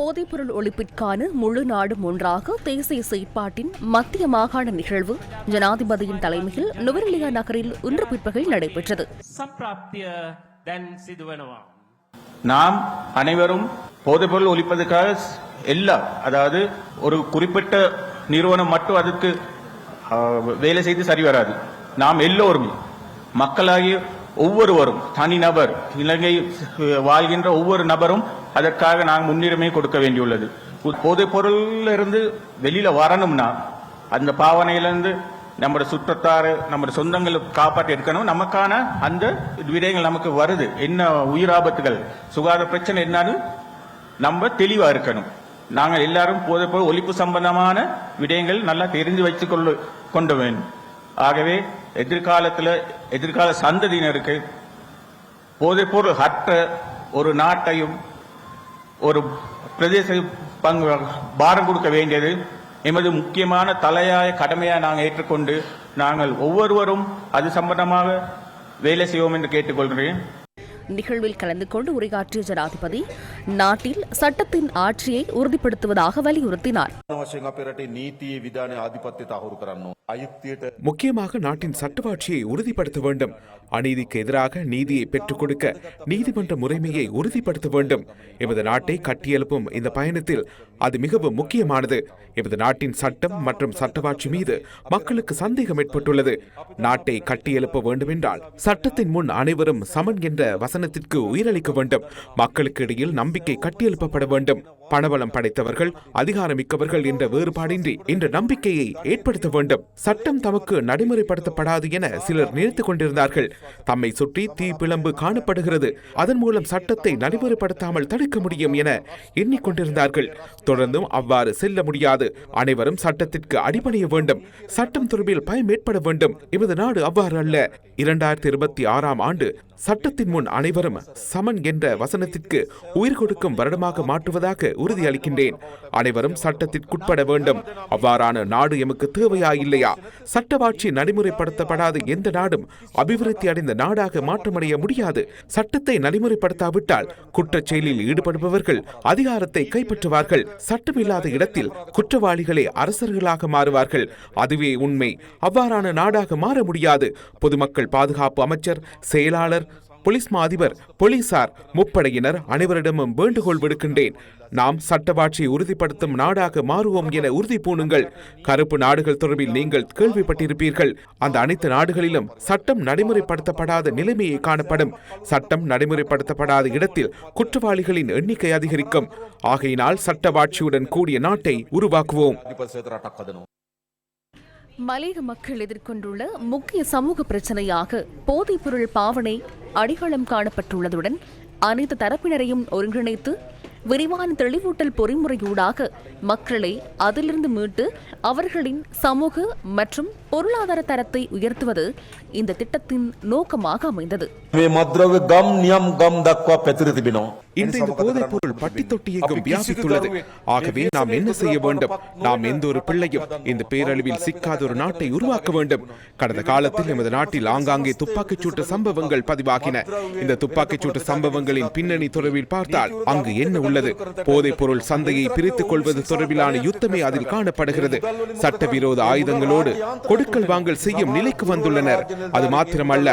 போதைப்பொருள் ஒழிப்பிற்கான முழு நாடும் ஒன்றாக தேசிய செயற்பாட்டின் மத்திய மாகாண நிகழ்வு ஜனாதிபதியின் தலைமையில் நுவரெலியா நகரில் இன்று பிற்பகல் நடைபெற்றது. நாம் அனைவரும் போதைப்பொருள் ஒழிப்பதற்காக எல்லா அதாவது ஒரு குறிப்பிட்ட நிறுவனம் மட்டும் அதற்கு வேலை செய்து சரி வராது. நாம் எல்லோருமே மக்களாகிய ஒவ்வொருவரும் தனிநபர் இலங்கை வாழ்கின்ற ஒவ்வொரு நபரும் அதற்காக நாங்கள் முன்னுரிமை கொடுக்க வேண்டியுள்ளது. போதை பொருள்ல இருந்து வெளியில வரணும்னா அந்த பாவனையிலிருந்து நம்முடைய சுற்றத்தாறு நம்முடைய சொந்தங்களை காப்பாற்றி எடுக்கணும். நமக்கான அந்த விடயங்கள் நமக்கு வருது. என்ன உயிர் ஆபத்துகள் சுகாதார பிரச்சனை என்னன்னு நம்ம தெளிவா இருக்கணும். நாங்கள் எல்லாரும் போதை போல் ஒழிப்பு சம்பந்தமான விடயங்கள் நல்லா தெரிந்து வைத்துக்கொள்ள கொண்டு வேண்டும். ஆகவே எதிர்காலத்தில் எதிர்கால சந்ததியினருக்கு போதைப்பொருள் அற்ற ஒரு நாட்டையும் ஒரு பிரதேச பங்கு பாரம் கொடுக்க வேண்டியது. எமது முக்கியமான தலையாய கடமையாக நாங்கள் ஏற்றுக்கொண்டு நாங்கள் ஒவ்வொருவரும் அது சம்பந்தமாக வேலை செய்வோம் என்று கேட்டுக்கொள்கிறேன். நிகழ்வில் கலந்து கொண்டு உரையாற்றிய ஜனாதிபதி நாட்டில் சட்டத்தின் ஆட்சியை உறுதிப்படுத்துவதாக வலியுறுத்தினார். முக்கியமாக நாட்டின் சட்டவாட்சியை உறுதிப்படுத்த வேண்டும். அநீதிக்கு எதிராக நீதியை பெற்றுக் கொடுக்க நீதிமன்ற முறைமையை உறுதிப்படுத்த வேண்டும். எமது நாட்டை கட்டியெழுப்பும் இந்த பயணத்தில் அது மிகவும் முக்கியமானது. எமது நாட்டின் சட்டம் மற்றும் சட்டவாட்சி மீது மக்களுக்கு சந்தேகம் ஏற்பட்டுள்ளது. நாட்டை கட்டியெழுப்ப வேண்டுமென்றால் சட்டத்தின் முன் அனைவரும் சமன் என்ற வசனத்திற்கு உயிரளிக்க வேண்டும். மக்களுக்கு இடையில் நம்பிக்கை கட்டியெழுப்பப்பட வேண்டும். பணபலம் படைத்தவர்கள் அதிகாரமிக்கவர்கள் என்ற வேறுபாடின்றி என்ற நம்பிக்கையை ஏற்படுத்த வேண்டும். சட்டம் தமக்கு நடைமுறைப்படுத்தப்படாது என சிலர் நினைத்துக் கொண்டிருந்தார்கள். தம்மை சுற்றி தீ பிளம்பு காணப்படுகிறது. அதன் மூலம் சட்டத்தை நடைமுறைப்படுத்தாமல் தடுக்க முடியும் என எண்ணிக்கொண்டிருந்தார்கள். தொடர்ந்தும் அவ்வாறு செல்ல முடியாது. அனைவரும் சட்டத்திற்கு அடிபணிய வேண்டும். சட்டம் தொடர்பில் பயம் ஏற்பட வேண்டும். எமது நாடு அவ்வாறு அல்ல. இரண்டாயிரத்தி இருபத்தி ஆறாம் ஆண்டு சட்டத்தின் முன் அனைவரும் சமன் என்ற வசனத்திற்கு உயிர் கொடுக்கும் வருடமாக மாற்றுவதாக உறுதியளிக்கின்றேன். அனைவரும் சட்டத்திற்குட்பட வேண்டும். அவ்வாறான நாடு எமக்கு தேவையா இல்லையா? சட்டவாட்சி நடைமுறைப்படுத்தப்படாத எந்த நாடும் அபிவிருத்தி அடைந்த நாடாக மாற்றமடைய முடியாது. சட்டத்தை நடைமுறைப்படுத்தாவிட்டால் குற்றச் செயலில் ஈடுபடுபவர்கள் அதிகாரத்தை கைப்பற்றுவார்கள். சட்டமில்லாத இடத்தில் குற்றவாளிகளே அரசர்களாக மாறுவார்கள். அதுவே உண்மை. அவ்வாறான நாடாக மாற முடியாது. பொதுமக்கள் பாதுகாப்பு அமைச்சர் செயலாளர் போலீஸ் மாதிபர் போலீசார் முப்படையினர் அனைவரிடமும் வேண்டுகோள் விடுக்கின்றேன். நாம் சட்டவாட்சியை உறுதிப்படுத்தும் நாடாக மாறுவோம் என உறுதி பூணுங்கள். கருப்பு நாடுகள் தொடர்பில் நீங்கள் கேள்விப்பட்டிருப்பீர்கள். அந்த அனைத்து நாடுகளிலும் சட்டம் நடைமுறைப்படுத்தப்படாத நிலைமையை காணப்படும். சட்டம் நடைமுறைப்படுத்தப்படாத இடத்தில் குற்றவாளிகளின் எண்ணிக்கை அதிகரிக்கும். ஆகையினால் சட்டவாட்சியுடன் கூடிய நாட்டை உருவாக்குவோம். மலையக மக்கள் எதிர்கொண்டுள்ள முக்கிய சமூக பிரச்சனையாக போதைப்பொருள் பாவனை அடிகளம் காணப்பட்டுள்ளதுடன் அனைத்து தரப்பினரையும் ஒருங்கிணைத்து விரிவான தெளிவூட்டல் பொறிமுறையூடாக மக்களை அதிலிருந்து மீட்டு அவர்களின் சமூக மற்றும் பொருளாதார தரத்தை உயர்த்துவது இந்த திட்டத்தின் நோக்கமாக அமைந்தது. எமது நாட்டில் ஆங்காங்கே துப்பாக்கிச் சம்பவங்கள் பதிவாகின. இந்த துப்பாக்கிச் சூட்டு சம்பவங்களின் பின்னணி தொடர்பில் பார்த்தால் அங்கு என்ன உள்ளது? போதைப் பொருள் சந்தையை பிரித்துக் கொள்வது தொடர்பிலான யுத்தமே அதில் காணப்படுகிறது. சட்டவிரோத ஆயுதங்களோடு கொடுக்கல் வாங்கல் செய்யும் நிலைக்கு வந்துள்ளனர். அது மாத்திரமல்ல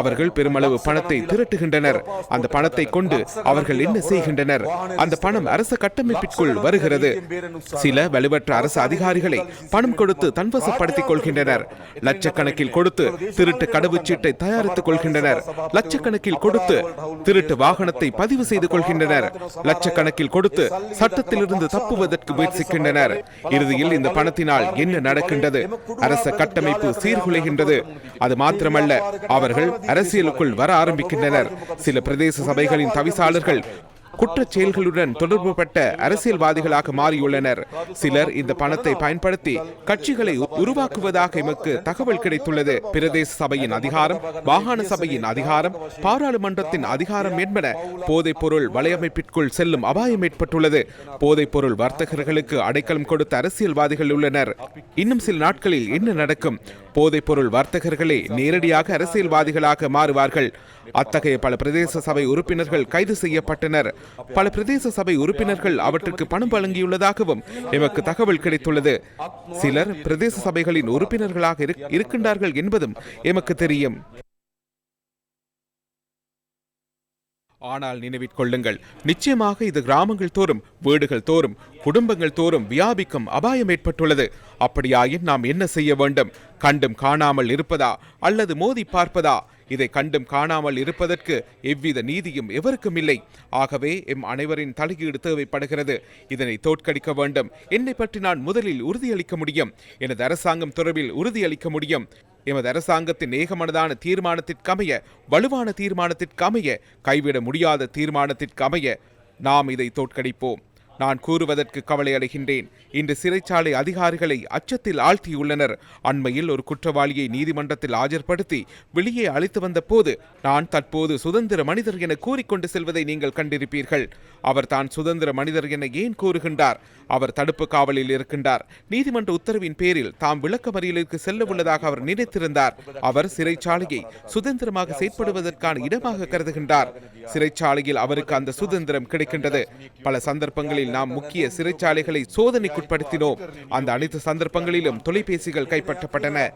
அவர்கள் பெருமளவு பணத்தை திரட்டுகின்றனர். அந்த பணத்தை கொண்டு அவர்கள் என்ன செய்கின்றனர்? அந்த பணம் அரச கட்டமைப்பிற்குள் வருகிறது. சில வலுவற்ற அரசு அதிகாரிகளை பணம் கொடுத்து தன்வசப்படுத்திக் கொள்கின்றனர். லட்சக்கணக்கில் கொடுத்து திருட்டு கடவுச்சீட்டை தயாரித்துக் கொள்கின்றனர். லட்சக்கணக்கில் கொடுத்து திருட்டு வாகனத்தை பதிவு செய்து கொள்கின்றனர். லட்சக்கணக்கில் கொடுத்து சட்டத்திலிருந்து தப்புவதற்கு முயற்சிக்கின்றனர். இறுதியில் இந்த பணத்தினால் என்ன நடக்கின்றது? அரச கட்டமைப்பு சீர்குலைகின்றது. அது மாத்திரமல்ல அவர்கள் அரசியலுக்குள் வர ஆரம்பிக்கின்றனர். சில பிரதேச சபைகளின் தவிசாளர்கள் குற்றச் செயல்களுடன் தொடர்புபட்ட அரசியல்வாதிகளாக மாறியுள்ளனர். சிலர் இந்த பணத்தை பயன்படுத்தி கட்சிகளை உருவாக்குவதாக எமக்கு தகவல் கிடைத்துள்ளது. பிரதேச சபையின் அதிகாரம் மாகாண சபையின் அதிகாரம் பாராளுமன்றத்தின் அதிகாரம் என்பன போதைப் பொருள் வலையமைப்பிற்குள் செல்லும் அபாயம் ஏற்பட்டுள்ளது. போதைப் பொருள் வர்த்தகர்களுக்கு அடைக்கலம் கொடுத்த அரசியல்வாதிகள் உள்ளனர். இன்னும் சில நாட்களில் என்ன நடக்கும்? போதைப்பொருள் வர்த்தகர்களே நேரடியாக அரசியல்வாதிகளாக மாறுவார்கள். அத்தகைய பல பிரதேச சபை உறுப்பினர்கள் கைது செய்யப்பட்டனர். பல பிரதேச சபை உறுப்பினர்கள் அவற்றுக்கு பணம் வழங்கியுள்ளதாகவும் எமக்கு தகவல் கிடைத்துள்ளது. சிலர் பிரதேச சபைகளின் உறுப்பினர்களாக இருக்- இருக்கின்றார்கள் என்பதும் எமக்கு தெரியும். ஆனால் நினைவிற்கொள்ளுங்கள் நிச்சயமாக இது கிராமங்கள் தோறும் வீடுகள் தோறும் குடும்பங்கள் தோறும் வியாபிக்கும் அபாயம் ஏற்பட்டுள்ளது. அப்படியாயின் நாம் என்ன செய்ய வேண்டும்? கண்டும் காணாமல் இருப்பதா? அல்லது மோதி பார்ப்பதா? இதை கண்டும் காணாமல் இருப்பதற்கு எவ்வித நீதியும் எவருக்கும் இல்லை. ஆகவே எம் அனைவரின் தலையீடு தேவைப்படுகிறது. இதனை தோற்கடிக்க வேண்டும். என்னை பற்றி நான் முதலில் உறுதியளிக்க முடியும். எனது அரசாங்கம் தொடர்பில் உறுதியளிக்க முடியும். எமது அரசாங்கத்தின் ஏகமனதான தீர்மானத்திற்கமைய வலுவான தீர்மானத்திற்கமைய கைவிட முடியாத தீர்மானத்திற்கமைய நாம் இதை தோற்கடிப்போம். நான் கூறுவதற்கு கவலை அடைகின்றேன். இன்று சிறைச்சாலை அதிகாரிகளை அச்சத்தில் ஆழ்த்தியுள்ளனர். அண்மையில் ஒரு குற்றவாளியை நீதிமன்றத்தில் ஆஜர்படுத்தி வெளியே அழைத்து வந்த போது நான் தற்போது சுதந்திர மனிதர் என கூறிக்கொண்டு செல்வதை நீங்கள் கண்டிருப்பீர்கள். அவர் தான் சுதந்திர மனிதர் என ஏன் கூறுகின்றார்? அவர் தடுப்பு காவலில் இருக்கின்றார். நீதிமன்ற உத்தரவின் பேரில் தாம் விளக்கமறியலுக்கு செல்ல உள்ளதாக அவர் நினைத்திருந்தார். அவர் சிறைச்சாலையை சுதந்திரமாக செயற்படுவதற்கான இடமாக கருதுகின்றார். சிறைச்சாலையில் அவருக்கு அந்த சுதந்திரம் கிடைக்கின்றது. பல சந்தர்ப்பங்களில் நாம் முக்கிய சிறைச்சாலைகளை சோதனைக்குட்படுத்தினோம். அந்த அனைத்து சந்தர்ப்பங்களிலும் தொலைபேசிகள் கைப்பற்றப்பட்டன.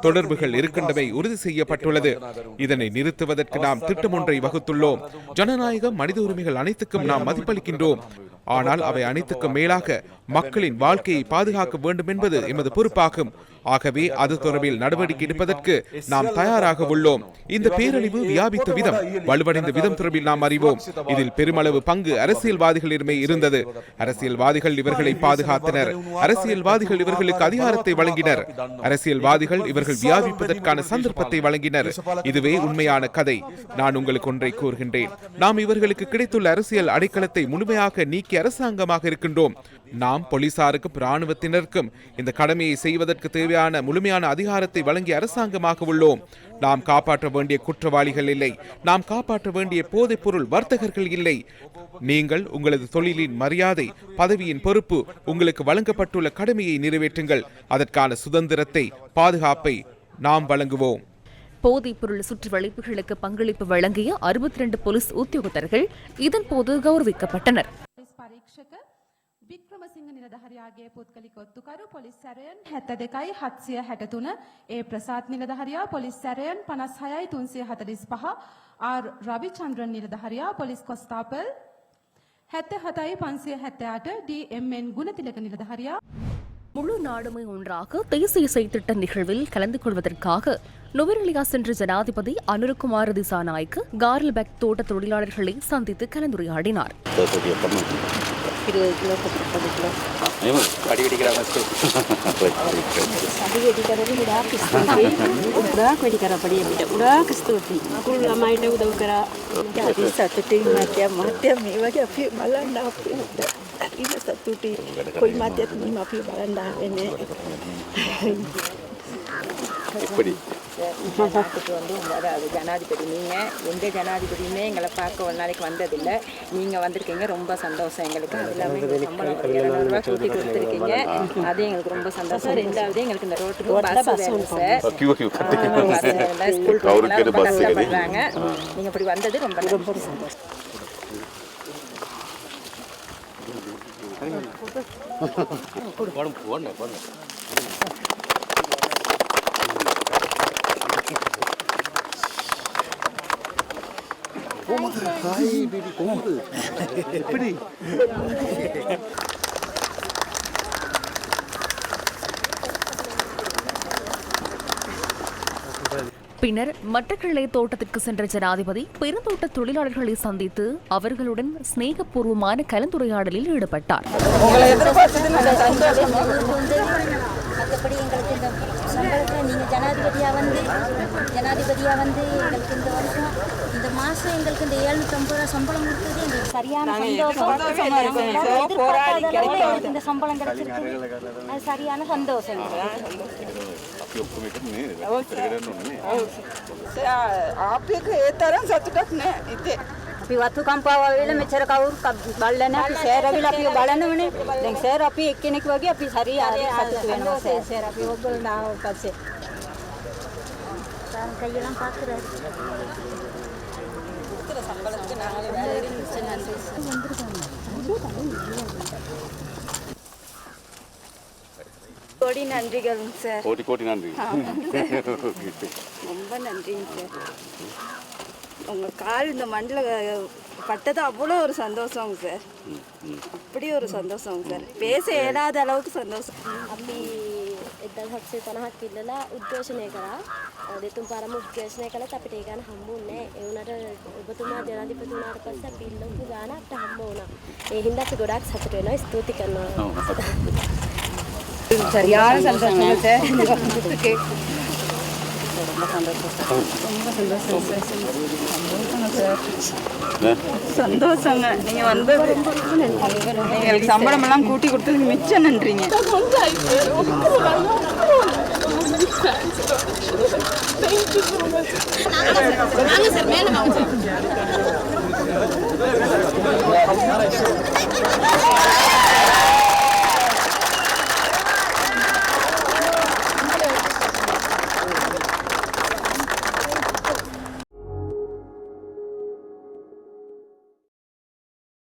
தொடர்புகள் இருக்கின்றமை உறுதி செய்யப்பட்டுள்ளது. இதனை நிறுத்துவதற்கு நாம் திட்டம் ஒன்றை வகுத்துள்ளோம். ஜனநாயகம் மனித உரிமைகள் அனைத்துக்கும் நாம் மதிப்பளிக்கின்றோம். ஆனால் அவை அனைத்துக்கும் மேலாக மக்களின் வாழ்க்கையை பாதுகாக்க வேண்டும் என்பது எமது பொறுப்பாகும். ஆகவே அது தொடர்பில் நடவடிக்கை எடுப்பதற்கு நாம் தயாராக உள்ளோம். இந்த பேரழிவு வியாபித்த விதம் வலுவடைந்த விதம் தொடர்பில் நாம் அறிவோம். இதில் பெருமளவு பங்கு அரசியல்வாதிகளிடமே இருந்தது. அரசியல்வாதிகள் இவர்களை பாதுகாத்தனர். அரசியல்வாதிகள் இவர்களுக்கு அதிகாரத்தை வழங்கினர். அரசியல்வாதிகள் இவர்கள் வியாபிப்பதற்கான சந்தர்ப்பத்தை வழங்கினர். இதுவே உண்மையான கதை. நான் உங்களுக்கு ஒன்றை கூறுகின்றேன். நாம் இவர்களுக்கு கிடைத்துள்ள அரசியல் அடைக்கலத்தை முழுமையாக நீக்கிய அரசாங்கமாக இருக்கின்றோம். நாம் போலீசாருக்கும் இராணுவத்தினருக்கும் இந்த கடமையை செய்வதற்கு தேவையான தேவையான முழுமையான அதிகாரத்தை வழங்கிய அரசாங்கமாக உள்ளோம். நாம் காப்பாற்ற வேண்டிய குற்றவாளிகள் இல்லை. நாம் காப்பாற்ற வேண்டிய போதைப்பொருள் வர்த்தகர்கள் இல்லை. நீங்கள் உங்களது தொழிலின் மரியாதை பதவியின் பொறுப்பு உங்களுக்கு வழங்கப்பட்டுள்ள கடமையை நிறைவேற்றுங்கள். அதற்கான சுதந்திரத்தை பாதுகாப்பை நாம் வழங்குவோம். போதைப்பொருள் சுற்று வளைப்புகளுக்கு பங்களிப்பு வழங்கிய அறுபத்தி இரண்டு போலீஸ் உத்தியோகத்தர்கள் இதன்போது கௌரவிக்கப்பட்டனர். වික්‍රමසිංහ නිලධහරයාගේ පුද්ගලික ඔත්තුකරු පොලිස් සැරයන් හැත්ත දෙකයි හත්සිය හැටතුන ඒ ප්‍රසාත් නිලධහරයා පොලිස් සැරයන් පනස් හයයි තුන්සිය හතලිස් පහ ආර් රවිචන්ද්‍රන් නිලධහරයා පොලිස් කොස්තාපල් හැත්ත හතයි පන්සිය හැත්තයාට DMN ගුණතිලක නිලධහරයා முழு நாடுமே ஒன்றாக தேசிய செய்திட்ட நிகழ்வில் கலந்து கொள்வதற்காக நுவரெலியா சென்ற ஜனாதிபதி அனுரகுமார திசாநாயக்கு கார்ல்பெக் தோட்ட தொழிலாளர்களை சந்தித்து கலந்துரையாடினார் இருபது கிலோ பத்து கிலோ படிக்கடிக்கிறாங்க படிக்கடிக்கிறது ஆஃபீஸ் உடா படிக்கிற படி அப்படின்ட்டு ಉಡಾ ಕಸ್ತೂತಿ ಕುಳ್ಳ ಮಾಯಿಟ ಉದೌಕರ ಅದು ಸತ್ತುಟಿ ಮಾತ್ಯ ಮಾತ್ಯ ಇವಾಗ ಅಫಿ ಮಲಂಡ ಅಫಿ ಇದು ಸತ್ತುಟಿ ಕೊಯ್ ಮಾತ್ಯ ನಿಮ್ಮ ಅಫಿ ಮಲಂಡ ಅವೇನೆ சார் வந்து உங்களோட ஜனாதிபதி நீங்கள் எந்த ஜனாதிபதியுமே எங்களை பார்க்க ஒரு நாளைக்கு வந்ததில்லை நீங்கள் வந்திருக்கீங்க ரொம்ப சந்தோஷம் எங்களுக்கு அது இல்லாமல் எங்களுக்கு சம்பளம் ஒரு கொடுத்துருக்கீங்க அது எங்களுக்கு ரொம்ப சந்தோஷம் ரெண்டாவது எங்களுக்கு இந்த ரோட்டுக்கு பஸ் வேணும் சார் ஸ்கூல் ரொம்ப கஷ்டப்படுறாங்க நீங்கள் இப்படி வந்தது ரொம்ப ரொம்ப சந்தோஷம் போடுங்க போடுங்க பின்னர் மட்டக்களை தோட்டத்திற்கு சென்ற ஜனாதிபதி பெருந்தோட்ட தொழிலாளர்களை சந்தித்து அவர்களுடன் சிநேகபூர்வமான கலந்துரையாடலில் ஈடுபட்டார். மற்றபடி எங்களுக்கு இந்த சம்பளத்தில் நீங்கள் ஜனாதிபதியாக வந்து ஜனாதிபதியாக வந்து எங்களுக்கு இந்த வருஷம் இந்த மாதம் எங்களுக்கு இந்த ஏழ்நூற்றம்பது ரூபா சம்பளம் கொடுத்தது எங்களுக்கு சரியான சந்தோஷம் எதிர்பார்க்காத அளவு எங்களுக்கு இந்த சம்பளம் கிடைச்சிருக்கு அது சரியான சந்தோஷம் எங்களுக்கு. ආපක ඒ තරම් සතුටක් නෑ ඉතේ අපි වත්තු කම්පාව වෙලා මෙච්චර කවුරු කව්- බලලා නැහැ. අපි සෑරවිලා අපි බලනවනේ. දැන් සෑර අපි එක්කෙනෙක් වගේ අපි හරි හරි සතුටු වෙනවා සෑර. සේර අපි ඔගොල්ලෝ නාව පස්සේ கொடுக்குற சம்பளத்துக்கு நாங்களே வேலைக்கு கோடி நன்றிகள் சார். கோடி கோடி நன்றி. ரொம்ப நன்றிங்க சார். உங்கள் கால் இந்த மண்ணில் பட்டது அவ்வளோ ஒரு சந்தோஷங்க சார். அப்படி ஒரு சந்தோஷம் சார். பேச இயலாத அளவுக்கு சந்தோஷம். அப்படி இத்தனை சக்ஸஸ் ஆனால் இல்லைன்னா உத்வேஷம் දෙතුන් පරම උද්ඝෝෂණය කළත් අපිට ඒ ගාන හම්බුන්නේ නැහැ. ඒ වුණාට ඔබතුමා ජනාධිපති වුණාට පස්සේ අපි ඉල්ලපු ගාන අපිට හම්බ වුණා. ඒ හින්දා අපි ගොඩාක් සතුට වෙනවා. ස්තුති කරනවා. சரியான சந்தோஷம் சார் சந்தோஷங்க நீங்க வந்து எங்களுக்கு சம்பளம் எல்லாம் கூட்டி கொடுத்ததுக்கு மிச்சம் நன்றிங்க Thank you.